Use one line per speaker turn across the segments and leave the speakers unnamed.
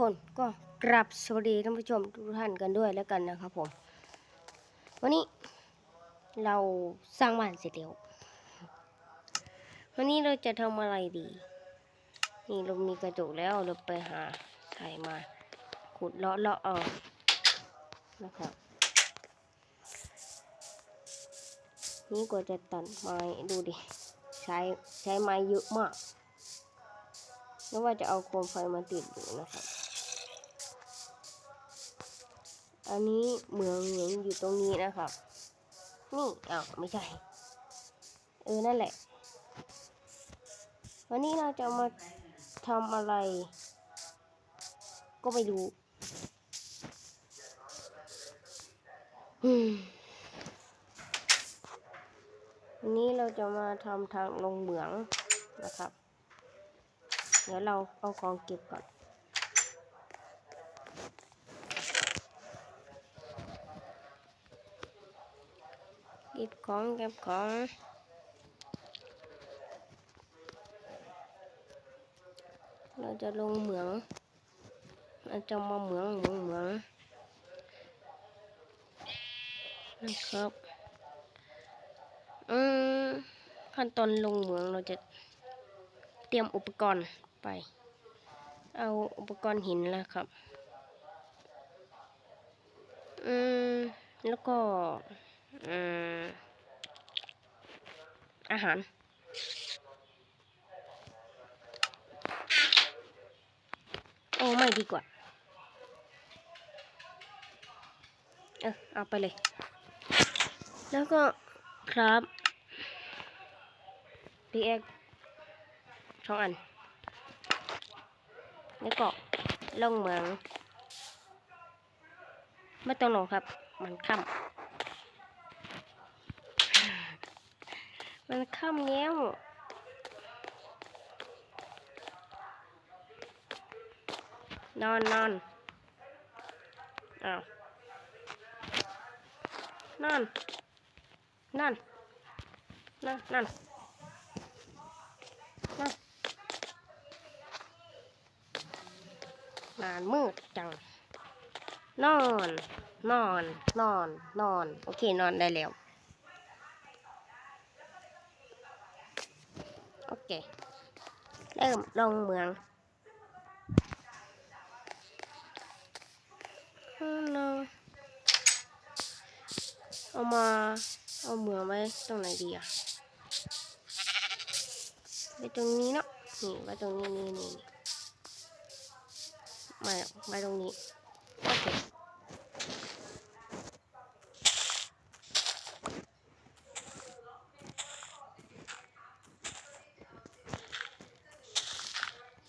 คนก็กราบสวัสดีท่านผู้ชมทุกท่านกันด้วยแล้วกันนะครับผม วันนี้เราสร้างบ้านเสร็จแล้ววันนี้เราจะทำอะไรดี นี่เรามีกระจกแล้วเราไปหาใส่มาขุดเลาะเลาะเอานะครับนี่กว่าจะตัดไม้ดูดิ ใช้ใช้ไม้เยอะมากแล้วว่าจะเอาโคมไฟมาติดอยู่นะครับ อันนี้เหมืองเหมืองอยู่ตรงนี้นะครับ นี่อ้าวไม่ใช่ เออ นั่นแหละ วันนี้เราจะมาทำอะไร ก็ไม่รู้อันนี้เราจะมาทำทางลงเหมืองนะครับ เดี๋ยวเราเอาของเก็บก่อน ก็บของเก็บของเราจะลงเหมืองเราจะมาเหมืองเหมืองเหมืองนะครับ อืมขั้นตอนลงเหมืองเราจะเตรียมอุปกรณ์ไป เอาอุปกรณ์หินแล้วครับ อืม แล้วก็ อาหาร โอ้ไม่ดีกว่า เออเอาไปเลย แล้วก็ครับพีเอ็กสองอัน แล้วก็ลงเหมือง ไม่ต้องลงครับ มันค่ำ มันค่ำแล้วนอนนอนอ้าวนอนนั่นนั่นนั่นนั่นนานมืดจัง นอน นอน นอน นอน โอเค นอนได้แล้ว โอ เค เริ่มลงเมืองเอามา เอาเมืองไว้ตรงไหนดีอะไว้ตรงนี้เนาะนี่ไว้ตรงนี้นี่นี่ไม่ไว้ตรงนี้ โอเค ฮึ่มฮึ่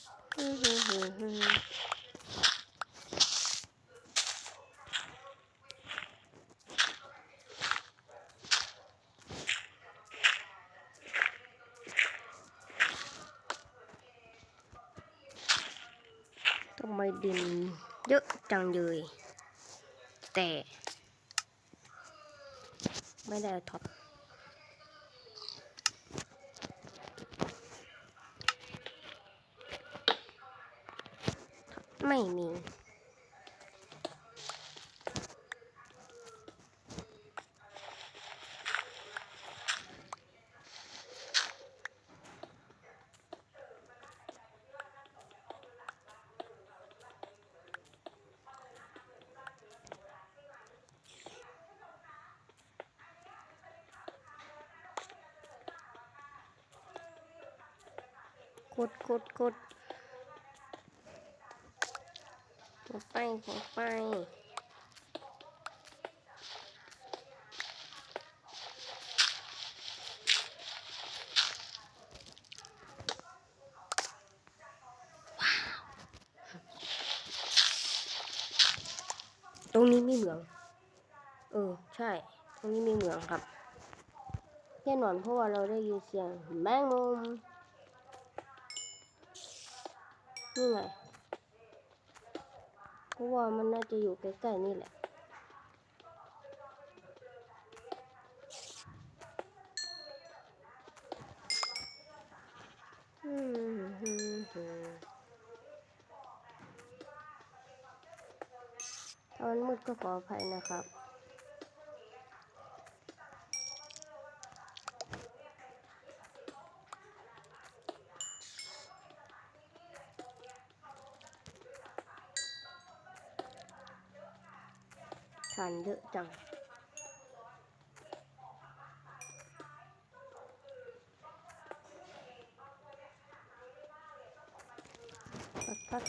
มฮึ่มฮึ่ม ทำไมดินเยอะจังเลยแต่ไม่ได้เอาท็อป ไม่มีขุดขุดขุด ขุดไปขุดไปตรงนี้มีเหมือง เออ ใช่ ตรงนี้มีเหมืองครับแน่นอนเพราะว่าเราได้ยินเสียงแมงมุมนี่ไง เพราะว่ามันน่าจะอยู่ใกล้ๆนี่แหละ อืมฮึฮึถ้ามันมืดก็ขออภัยนะครับ ทานเยอะจัง พักพัก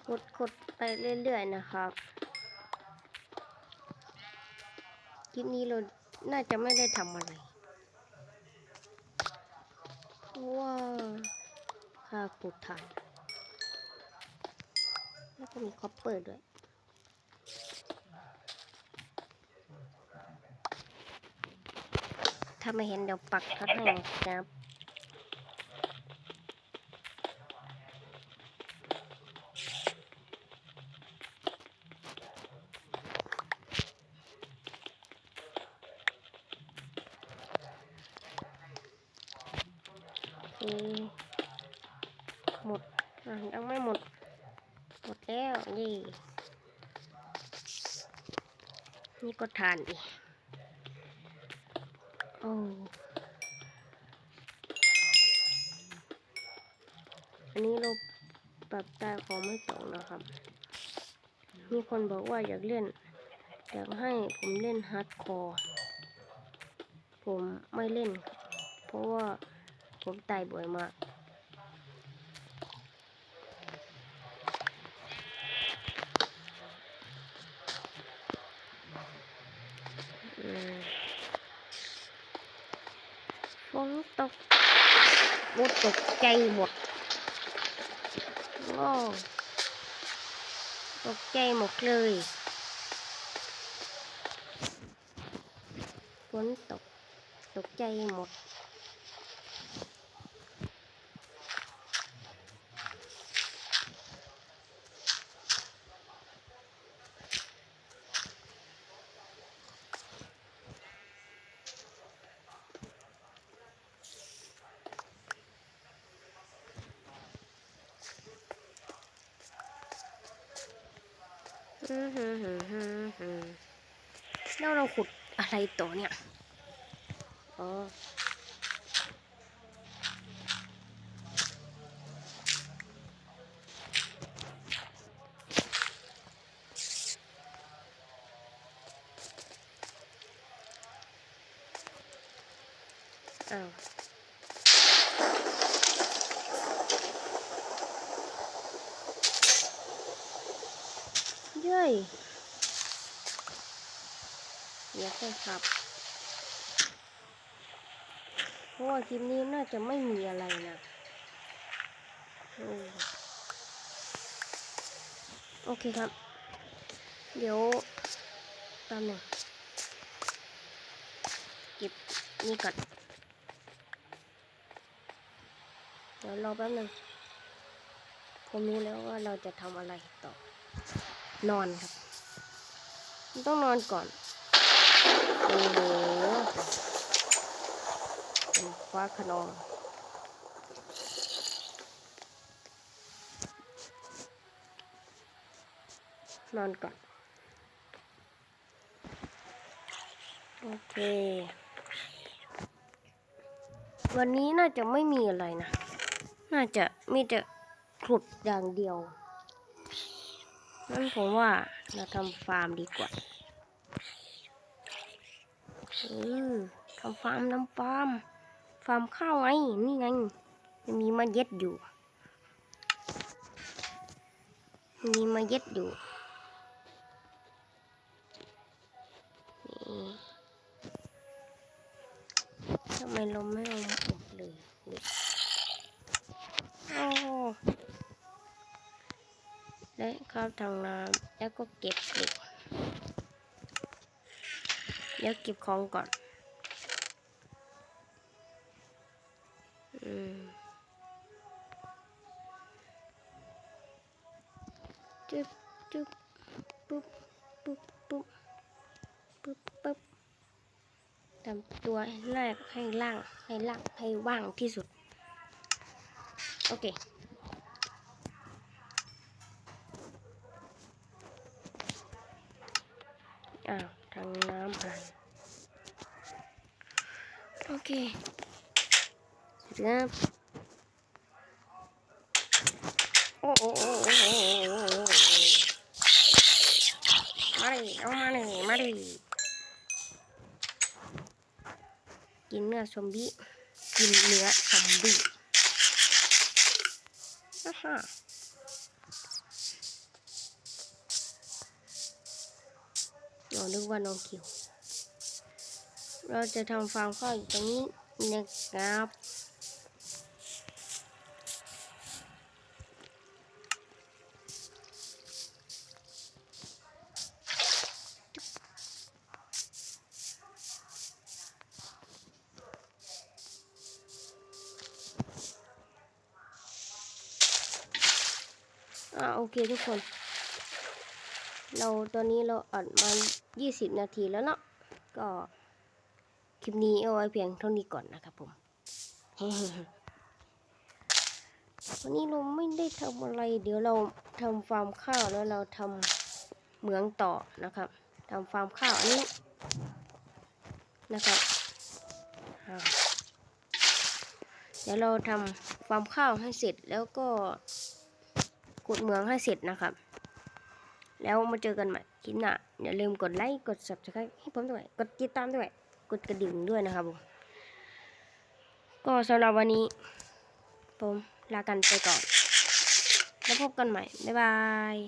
ก ดกดไปเรื่อยๆนะครับคลิปนี้เราน่าจะไม่ได้ทำอะไรเพราะว่าค่าปูถ่านแล้วก็มีคอปเปอร์ด้วยถ้าไม่เห็นเดี๋ยวปักทัดให้นะครับ หมดอะยังไม่หมด หมดแล้วนี่นี่ก็ทานอีกโอ้อันนี้เราปรับตาของไม่ตกนะครับ มีคนบอกว่าอยากเล่น อยากให้ผมเล่นฮาร์ดคอร์ ผมไม่เล่น เพราะว่า ผมตายบ่อยมากอืมฝนตกหมดตกใจหมดโอ้ตกใจหมดเลยฝนตกตกใจหมด แล้วเราขุดอะไรต่อเนี่ยอ๋ออ้าว เย้ยเดี๋ยวค่อยครับ เพราะว่าคลิปนี้น่าจะไม่มีอะไรนะโอเคครับ เดี๋ยวแป๊บหนึงเก็บนี่ก่อนเดี๋ยวรอแป๊บหนึงผมรู้แล้วว่าเราจะทำอะไรต่อ นอนครับต้องนอนก่อน โอ้โหเป็นฟ้าขนองนอนก่อน โอเค วันนี้น่าจะไม่มีอะไรนะ น่าจะมีแต่ขุดอย่างเดียว งั้นผมว่าเราทำฟาร์มดีกว่าเออทำฟาร์มทำฟาร์ม ฟาร์มข้าวไงนี่ไงมันมีมาเย็ดอยู่ มีมาเย็ดอยู่นี่ทำไมเราไม่เอามอบเลยโอ้ และเข้าวทางน้ำแล้วก็เก็บเหล็กเดี๋ยวเก็บของก่อน อืม จึ๊บจึ๊บปุ๊บปุ๊บปุ๊บปุ๊บปุ๊บทำตัวแรกให้ล่างให้ล่างให้ว่างที่สุด โอเค อ้าวทางน้ำหายโอเคสวัสดีครับโอ้โอ้โอ้โอ้โอ้โอ้โอ้มาดิเอามาดิมาดิกินเนื้อซอมบี้กินเนื้อซอมบี้อ่า ฮะเรานึกว่าน้องคิว เราจะทำฟาร์มข้าวอยู่ตรงนี้นะครับอ่าโอเคทุกคน เราตอนนี้เราอัดมา 20 นาทีแล้วเนาะ ก็คลิปนี้เอาไว้เพียงเท่านี้ก่อนนะครับผม วันนี้เราไม่ได้ทำอะไร เดี๋ยวเราทำฟาร์มข้าวแล้วเราทำเหมืองต่อนะครับทำฟาร์มข้าวอันนี้นะครับ เดี๋ยวเราทำฟาร์มข้าวให้เสร็จแล้วก็ขุดเหมืองให้เสร็จนะครับ แล้วมาเจอกันใหม่คลิปหน้าอย่าลืมกดไลค์กด subscribe ให้ผมด้วยกดติดตามด้วย กดกระดิ่งด้วยนะครับผมก็สำหรับวันนี้ ผมลากันไปก่อน แล้วพบกันใหม่ บ๊ายบาย